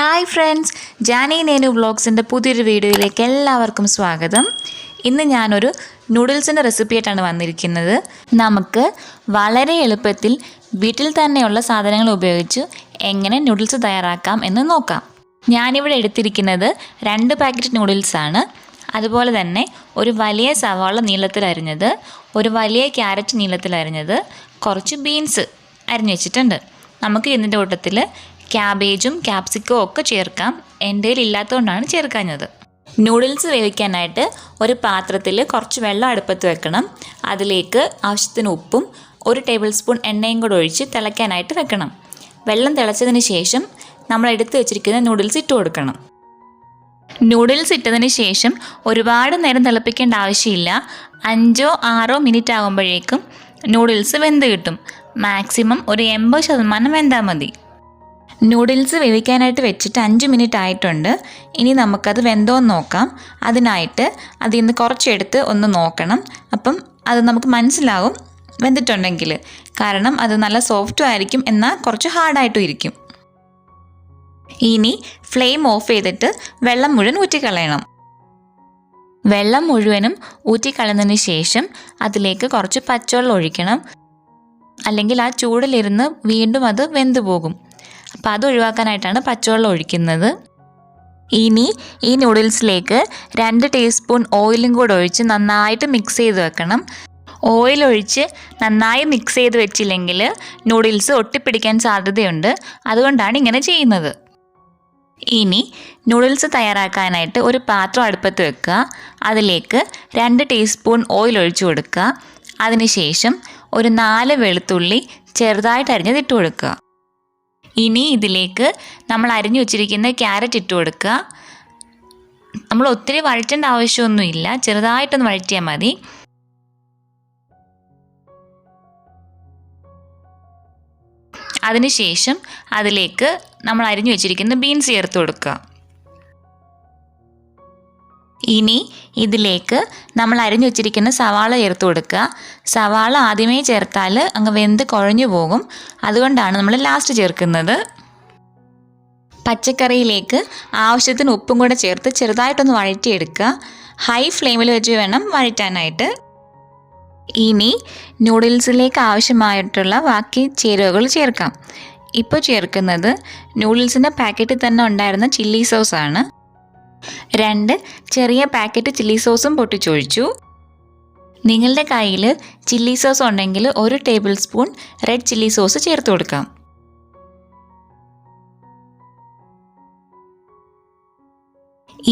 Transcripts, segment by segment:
Hi friends Jani Nenu വ്ളോഗ്സിന്റെ പുതിയൊരു വീഡിയോയിലേക്ക് എല്ലാവർക്കും സ്വാഗതം. ഇന്ന് ഞാനൊരു നൂഡിൽസിന്റെ റെസിപ്പിയായിട്ടാണ് വന്നിരിക്കുന്നത്. നമുക്ക് വളരെ എളുപ്പത്തിൽ വീട്ടിൽ തന്നെയുള്ള സാധനങ്ങൾ ഉപയോഗിച്ച് എങ്ങനെ നൂഡിൽസ് തയ്യാറാക്കാം എന്ന് നോക്കാം. ഞാനിവിടെ എടുത്തിരിക്കുന്നത് രണ്ട് പാക്കറ്റ് നൂഡിൽസാണ് അതുപോലെ തന്നെ ഒരു വലിയ സവാള നീളത്തിൽ അരിഞ്ഞത് ഒരു വലിയ ക്യാരറ്റ് നീളത്തിൽ അരിഞ്ഞത് കുറച്ച് ബീൻസ് അരിഞ്ഞു വെച്ചിട്ടുണ്ട്. നമുക്ക് ഇതിന്റെ കൂട്ടത്തിൽ ക്യാബേജും ക്യാപ്സിക്കവും ഒക്കെ ചേർക്കാം. എന്റെ ഇല്ലാത്തതുകൊണ്ടാണ് ചേർക്കാഞ്ഞത്. നൂഡിൽസ് വേവിക്കാനായിട്ട് ഒരു പാത്രത്തിൽ കുറച്ച് വെള്ളം അടുപ്പത്ത് വെക്കണം. അതിലേക്ക് ആവശ്യത്തിന് ഉപ്പും ഒരു ടേബിൾ സ്പൂൺ എണ്ണയും കൂടെ ഒഴിച്ച് തിളയ്ക്കാനായിട്ട് വെക്കണം. വെള്ളം തിളച്ചതിന് ശേഷം നമ്മൾ എടുത്തു വെച്ചിരിക്കുന്ന നൂഡിൽസ് ഇട്ട് കൊടുക്കണം. നൂഡിൽസ് ഇട്ടതിന് ശേഷം ഒരുപാട് നേരം തിളപ്പിക്കേണ്ട ആവശ്യമില്ല. അഞ്ചോ ആറോ മിനിറ്റ് ആകുമ്പോഴേക്കും നൂഡിൽസ് വെന്ത് കിട്ടും. മാക്സിമം ഒരു എൺപത് ശതമാനം വെന്താൽ മതി. നൂഡിൽസ് വേവിക്കാനായിട്ട് വെച്ചിട്ട് അഞ്ച് മിനിറ്റ് ആയിട്ടുണ്ട്. ഇനി നമുക്കത് വെന്തോന്ന് നോക്കാം. അതിനായിട്ട് അതിൽ നിന്ന് കുറച്ചെടുത്ത് ഒന്ന് നോക്കണം. അപ്പം അത് നമുക്ക് മനസ്സിലാവും വെന്തിട്ടുണ്ടെങ്കിൽ കാരണം അത് നല്ല സോഫ്റ്റും ആയിരിക്കും എന്നാൽ കുറച്ച് ഹാർഡായിട്ടും ഇരിക്കും. ഇനി ഫ്ലെയിം ഓഫ് ചെയ്തിട്ട് വെള്ളം മുഴുവൻ ഊറ്റിക്കളയണം. വെള്ളം മുഴുവനും ഊറ്റിക്കളഞ്ഞതിന് ശേഷം അതിലേക്ക് കുറച്ച് പച്ചവെള്ളം ഒഴിക്കണം. അല്ലെങ്കിൽ ആ ചൂടിലിരുന്ന് വീണ്ടും അത് വെന്തു പോകും അപ്പോൾ അത് ഒഴിവാക്കാനായിട്ടാണ് പച്ചവെള്ളം ഒഴിക്കുന്നത്. ഇനി ഈ നൂഡിൽസിലേക്ക് രണ്ട് ടീസ്പൂൺ ഓയിലും കൂടെ ഒഴിച്ച് നന്നായിട്ട് മിക്സ് ചെയ്ത് വെക്കണം. ഓയിൽ ഒഴിച്ച് നന്നായി മിക്സ് ചെയ്ത് വെച്ചില്ലെങ്കിൽ നൂഡിൽസ് ഒട്ടിപ്പിടിക്കാൻ സാധ്യതയുണ്ട്. അതുകൊണ്ടാണ് ഇങ്ങനെ ചെയ്യുന്നത്. ഇനി നൂഡിൽസ് തയ്യാറാക്കാനായിട്ട് ഒരു പാത്രം അടുപ്പത്ത് വെക്കുക. അതിലേക്ക് രണ്ട് ടീസ്പൂൺ ഓയിൽ ഒഴിച്ചു കൊടുക്കുക. അതിനുശേഷം ഒരു നാല് വെളുത്തുള്ളി ചെറുതായിട്ട് അരിഞ്ഞത് ഇട്ട് കൊടുക്കുക. ഇനി ഇതിലേക്ക് നമ്മൾ അരിഞ്ഞു വെച്ചിരിക്കുന്ന ക്യാരറ്റ് ഇട്ട് കൊടുക്കുക. നമ്മൾ ഒത്തിരി വഴറ്റേണ്ട ആവശ്യമൊന്നുമില്ല. ചെറുതായിട്ടൊന്ന് വഴറ്റിയാൽ മതി. അതിനുശേഷം അതിലേക്ക് നമ്മൾ അരിഞ്ഞു വെച്ചിരിക്കുന്ന ബീൻസ് ചേർത്ത് കൊടുക്കുക. ഇനി ഇതിലേക്ക് നമ്മൾ അരിഞ്ഞു വെച്ചിരിക്കുന്ന സവാള ചേർത്ത് കൊടുക്കുക. സവാള ആദ്യമേ ചേർത്താൽ അങ്ങ് വെന്ത് കുഴഞ്ഞു പോകും. അതുകൊണ്ടാണ് നമ്മൾ ലാസ്റ്റ് ചേർക്കുന്നത്. പച്ചക്കറിയിലേക്ക് ആവശ്യത്തിന് ഉപ്പും കൂടെ ചേർത്ത് ചെറുതായിട്ടൊന്ന് വഴറ്റിയെടുക്കുക. ഹൈ ഫ്ലെയിമിൽ വെച്ച് വേണം വഴറ്റാനായിട്ട്. ഇനി നൂഡിൽസിലേക്ക് ആവശ്യമായിട്ടുള്ള ബാക്കി ചേരുവകൾ ചേർക്കാം. ഇപ്പോൾ ചേർക്കുന്നത് നൂഡിൽസിന്റെ പാക്കറ്റിൽ തന്നെ ഉണ്ടായിരുന്ന ചില്ലി സോസാണ് രണ്ട് ചെറിയ പാക്കറ്റ് ചില്ലി സോസും പൊട്ടിച്ചൊഴിച്ചു. നിങ്ങളുടെ കയ്യിൽ ചില്ലി സോസ് ഉണ്ടെങ്കിൽ ഒരു tablespoon red chilli sauce ചേർത്ത് കൊടുക്കാം.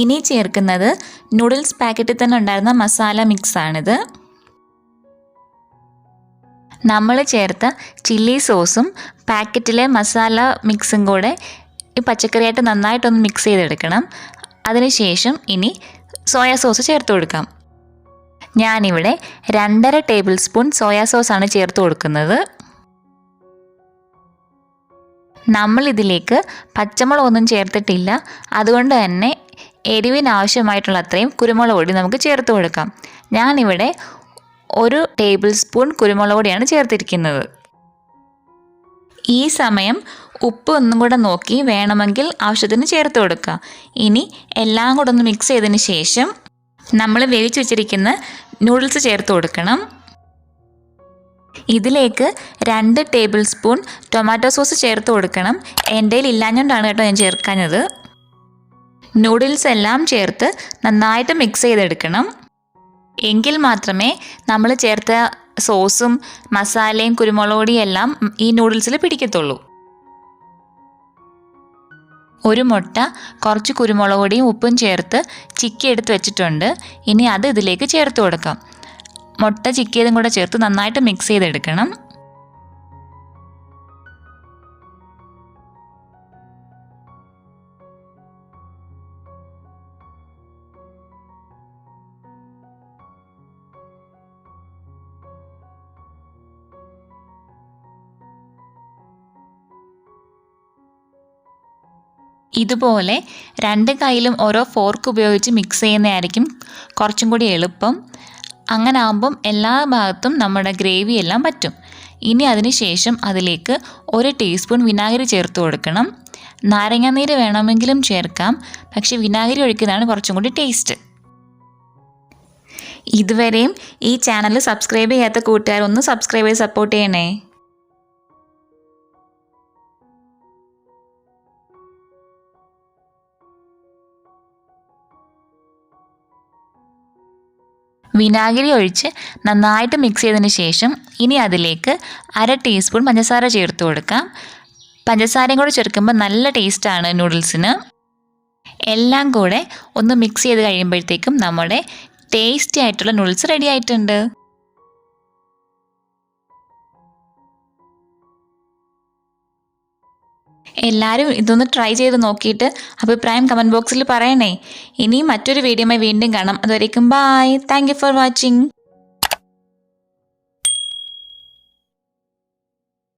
ഇനി ചേർക്കുന്നത് നൂഡിൽസ് പാക്കറ്റിൽ തന്നെ ഉണ്ടായിരുന്ന മസാല മിക്സ് ആണിത് നമ്മൾ ചേർത്ത ചില്ലി സോസും പാക്കറ്റിലെ മസാല മിക്സും കൂടെ ഈ പച്ചക്കറിയായിട്ട് നന്നായിട്ടൊന്ന് മിക്സ് ചെയ്തെടുക്കണം. അതിനുശേഷം ഇനി സോയാ സോസ് ചേർത്ത് കൊടുക്കാം. ഞാനിവിടെ രണ്ടര ടേബിൾ സ്പൂൺ സോയാ സോസാണ് ചേർത്ത് കൊടുക്കുന്നത്. നമ്മൾ ഇതിലേക്ക് പച്ചമുളകൊന്നും ചേർത്തിട്ടില്ല. അതുകൊണ്ട് തന്നെ എരിവിന് ആവശ്യമായിട്ടുള്ള അത്രയും കുരുമുളക് പൊടി നമുക്ക് ചേർത്ത് കൊടുക്കാം. ഞാനിവിടെ ഒരു ടേബിൾ സ്പൂൺ കുരുമുളക് പൊടിയാണ് ചേർത്തിരിക്കുന്നത്. ഈ സമയം ഉപ്പ് ഒന്നും കൂടെ നോക്കി വേണമെങ്കിൽ ആവശ്യത്തിന് ചേർത്ത് കൊടുക്കുക. ഇനി എല്ലാം കൂടെ ഒന്ന് മിക്സ് ചെയ്തതിന് ശേഷം നമ്മൾ വേവിച്ച് വെച്ചിരിക്കുന്ന നൂഡിൽസ് ചേർത്ത് കൊടുക്കണം. ഇതിലേക്ക് രണ്ട് ടേബിൾ സ്പൂൺ ടൊമാറ്റോ സോസ് ചേർത്ത് കൊടുക്കണം. എന്റെ കയ്യിൽ ഇല്ലാഞ്ഞുകൊണ്ടാണ് കേട്ടോ ഞാൻ ചേർക്കാഞ്ഞത്. നൂഡിൽസ് എല്ലാം ചേർത്ത് നന്നായിട്ട് മിക്സ് ചെയ്തെടുക്കണം. എങ്കിൽ മാത്രമേ നമ്മൾ ചേർത്ത സോസും മസാലയും കുരുമുളക് എല്ലാം ഈ നൂഡിൽസിൽ പിടിക്കത്തുള്ളൂ. ഒരു മുട്ട കുറച്ച് കുരുമുളക് പൊടിയും ഉപ്പും ചേർത്ത് ചിക്കി എടുത്ത് വെച്ചിട്ടുണ്ട്. ഇനി അത് ഇതിലേക്ക് ചേർത്ത് കൊടുക്കാം. മുട്ട ചിക്കിയതും കൂടെ ചേർത്ത് നന്നായിട്ട് മിക്സ് ചെയ്തെടുക്കണം. ഇതുപോലെ രണ്ട് കൈയിലും ഓരോ ഫോർക്ക് ഉപയോഗിച്ച് മിക്സ് ചെയ്യുന്നതായിരിക്കും കുറച്ചും കൂടി എളുപ്പം. അങ്ങനെ ആകുമ്പം എല്ലാ ഭാഗത്തും നമ്മുടെ ഗ്രേവി എല്ലാം പറ്റും. ഇനി അതിന് ശേഷം അതിലേക്ക് ഒരു ടീസ്പൂൺ വിനാഗിരി ചേർത്ത് കൊടുക്കണം. നാരങ്ങാനീര് വേണമെങ്കിലും ചേർക്കാം. പക്ഷെ വിനാഗിരി ഒഴിക്കുന്നതാണ് കുറച്ചും കൂടി ടേസ്റ്റ് ഇതുവരെയും ഈ ചാനൽ സബ്സ്ക്രൈബ് ചെയ്യാത്ത കൂട്ടുകാർ ഒന്ന് സബ്സ്ക്രൈബ് ചെയ്ത് സപ്പോർട്ട് ചെയ്യണേ. വിനാഗിരി ഒഴിച്ച് നന്നായിട്ട് മിക്സ് ചെയ്തതിന് ശേഷം ഇനി അതിലേക്ക് അര ടീസ്പൂൺ പഞ്ചസാര ചേർത്ത് കൊടുക്കാം. പഞ്ചസാരയും കൂടെ ചേർക്കുമ്പോൾ നല്ല ടേസ്റ്റാണ് നൂഡിൽസിന് എല്ലാം കൂടെ ഒന്ന് മിക്സ് ചെയ്ത് കഴിയുമ്പോഴത്തേക്കും നമ്മുടെ ടേസ്റ്റി ആയിട്ടുള്ള നൂഡിൽസ് റെഡി ആയിട്ടുണ്ട്. എല്ലാവരും ഇതൊന്ന് ട്രൈ ചെയ്ത് നോക്കിയിട്ട് അഭിപ്രായം കമന്റ് ബോക്സിൽ പറയണേ. ഇനിയും മറ്റൊരു വീഡിയോമായി വീണ്ടും കാണാം. അതുവരേക്കും ബായ് താങ്ക് ഫോർ വാച്ചിങ്